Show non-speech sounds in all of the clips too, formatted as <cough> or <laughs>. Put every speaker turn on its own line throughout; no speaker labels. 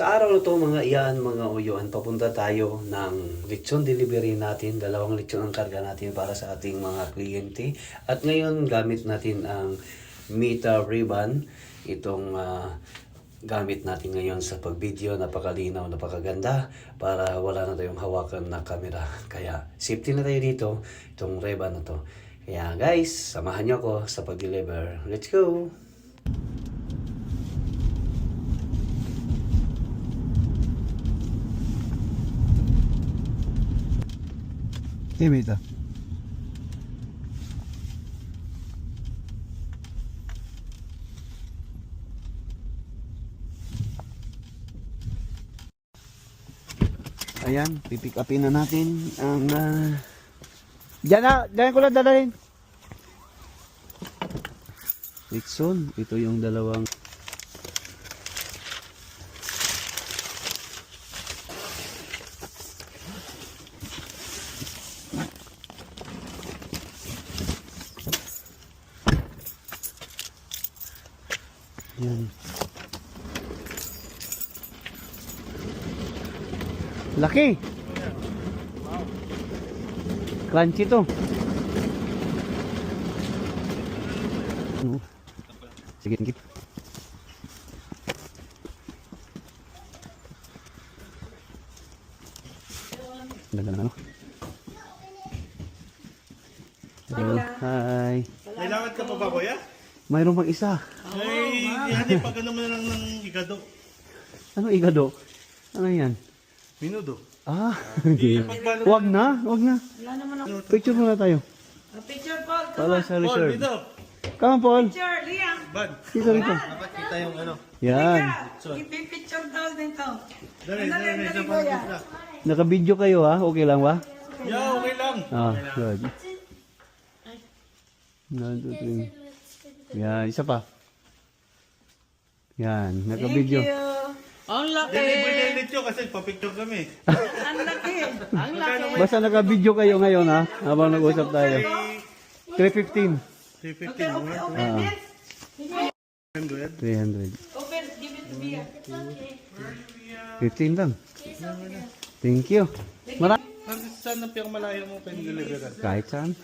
Sa araw na to mga iyan, mga uyuan, papunta tayo ng lechon delivery natin. Dalawang lechon ang karga natin para sa ating mga kliyente. At ngayon gamit natin ang Mita Ribbon. Itong ah, gamit natin ngayon sa pag-video. Napakalinaw, napakaganda para wala na tayong hawakan na camera. Kaya safety na tayo dito, itong ribbon na to. Kaya guys, samahan niyo ako sa pag-deliver. Let's go!
Timita. Ayan, pipick upin na natin ang uh, Diyan na, diyan ko lang dadalhin. Litson, ito yung dalawang Yan. Laki. Crunchy to. Sige, sige. Ganda naman, ano? Hello. Hi.
May ka pa ba, kuya?
Mayroon pang isa.
Ay, hindi pag ano mo na lang ng igado.
Ano igado? Ano yan?
Minudo.
Ah, <laughs> hindi.
Pagbalot.
Wag na, wag na.
Wala naman ako.
Picture muna tayo.
A picture, Paul. Come
Para
on.
sa
Paul,
reserve.
dito.
Come on, Paul.
Picture, Liam.
Bad.
Dito, dito.
Kita yung ano.
Yan.
Ipipicture daw dito.
Dali,
Dali,
dali,
dali,
dali.
kuya.
Naka-video kayo ha? Okay lang ba?
Yeah, okay lang.
Ah, good. Three. Yan, isa pa. Yan,
Thank
naka-video.
you. Ang laki.
Deliver na ulit yun kasi papicture kami.
Ang laki. Ang laki.
Basta naka-video kayo ngayon ha? Habang nag-usap tayo. 315.
315 mo.
Open it.
100.
300.
Open. Give it to me.
15 lang. Thank you. Mara
Kasi saan ang piyang malayo mo pwede deliver
kahit saan.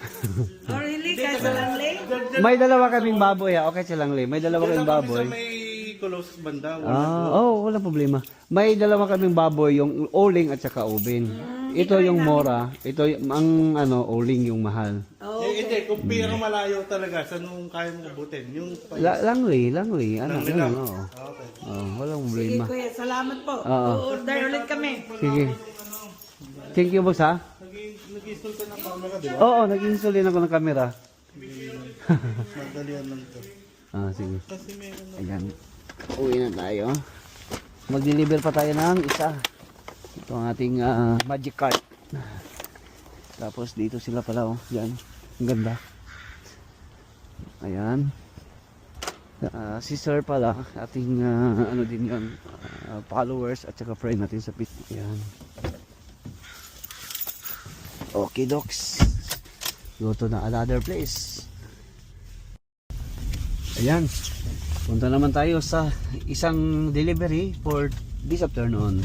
Oh, really? Kahit walang late?
May dalawa kaming baboy ha. Okay silang li. May dalawa kaming baboy.
Sa may Colossus banda.
Ah, oh, wala problema. May dalawa kaming baboy, yung oling at saka ubin. Ito yung mora, ito ang ano, oling yung mahal.
Oh.
Eh, hindi, kung piyang malayo talaga, saan nung kaya mo abutin? Yung
La, langli, langli, ano,
Langli
ano,
lang.
oo.
Okay.
Oh, walang
Sige,
problema.
kuya. Salamat po.
Oo.
Order ulit kami.
Sige. Thank you, boss, ha?
Nag- Nag-install ka ng camera, di ba?
Oo, nag-install din ako ng camera.
Madalian lang to.
Ah, sige.
Kasi meron na.
Ayan. Uwi na tayo. Mag-deliver pa tayo ng isa. Ito ang ating ah, magic cart. Tapos dito sila pala oh. Yan. Ang ganda. Ayan. Ah, si Sir pala, ating ah, ano din yun, ah, followers at saka friend natin sa pit. Ayan. Okay, docs. Go to na another place. Ayan. Punta naman tayo sa isang delivery for this afternoon.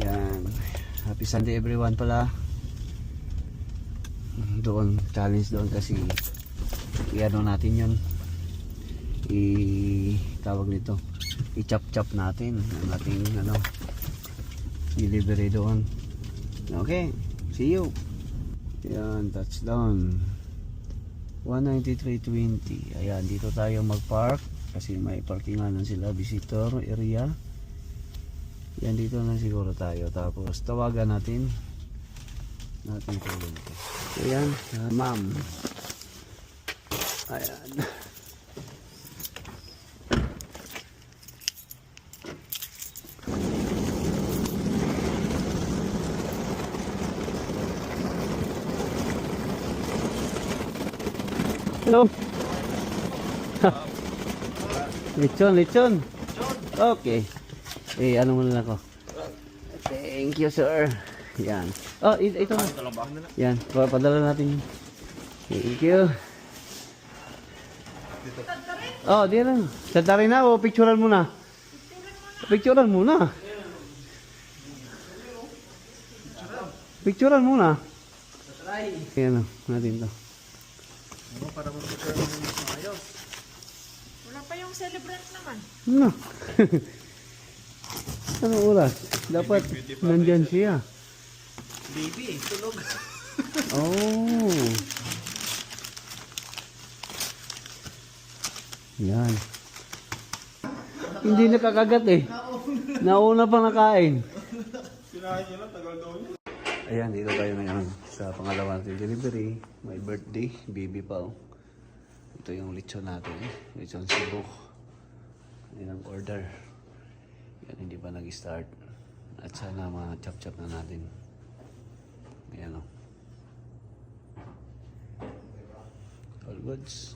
Yan. Happy Sunday everyone pala. Doon, challenge doon kasi i-ano natin yun. I tawag nito. I-chop-chop natin ang ating ano delivery doon. Okay. See you. Yan, touchdown. 193.20 ayan dito tayo mag-park kasi may parkingan sila visitor area. Yan dito na siguro tayo. Tapos tawagan natin natin tulog so yan ah, ma'am. Ayan Hello. <laughs> lechon, lechon. Okay. Eh, ano muna ako? Thank you, sir. Yan. Oh, ito na. Yan, pa- padala natin. Thank you. Oh, di lang. Sa tari na o picturean mo na. Picturean muna. Picturean muna. Ayan o, natin to.
Wala pa yung celebrant naman.
Ano? <laughs> Anong oras? Dapat nandyan siya.
Baby, tulog. <laughs>
Oh. Yan. Hindi nakakagat eh. Nauna pa nakain.
Sinahin niya lang, tagal daw niya.
Ayan, dito tayo ngayon sa pangalawa natin delivery. May birthday, baby pa oh. Ito yung lechon natin, lechon Cebu. Yan ang order. Yan, hindi pa nag-start. At sana mga chop-chop na natin. Ayan oh. All goods.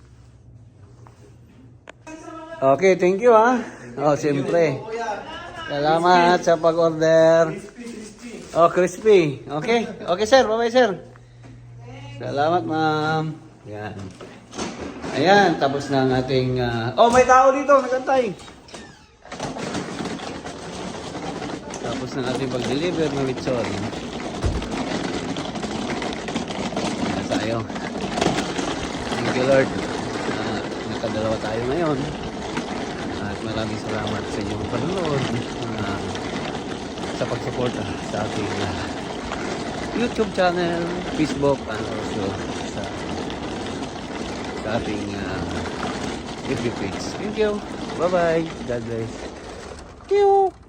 Okay, thank you ah. Oh, siyempre. Salamat sa pag-order. Oh, crispy. Okay. Okay, sir. Bye-bye, sir. Salamat, ma'am. Yan. Ayan, tapos na ang ating... ah, Oh, may tao dito. Nagantay. Tapos na ating pag-deliver ng lechon. Ayan tayo. Thank you, Lord. Ah, nakadalawa tayo ngayon. At maraming salamat sa inyong panonood. Ah, sa pagsuporta sa ating ah, YouTube channel, Facebook, and also sa sa ating uh, FB page. Thank you. Bye-bye. God bless. Thank you.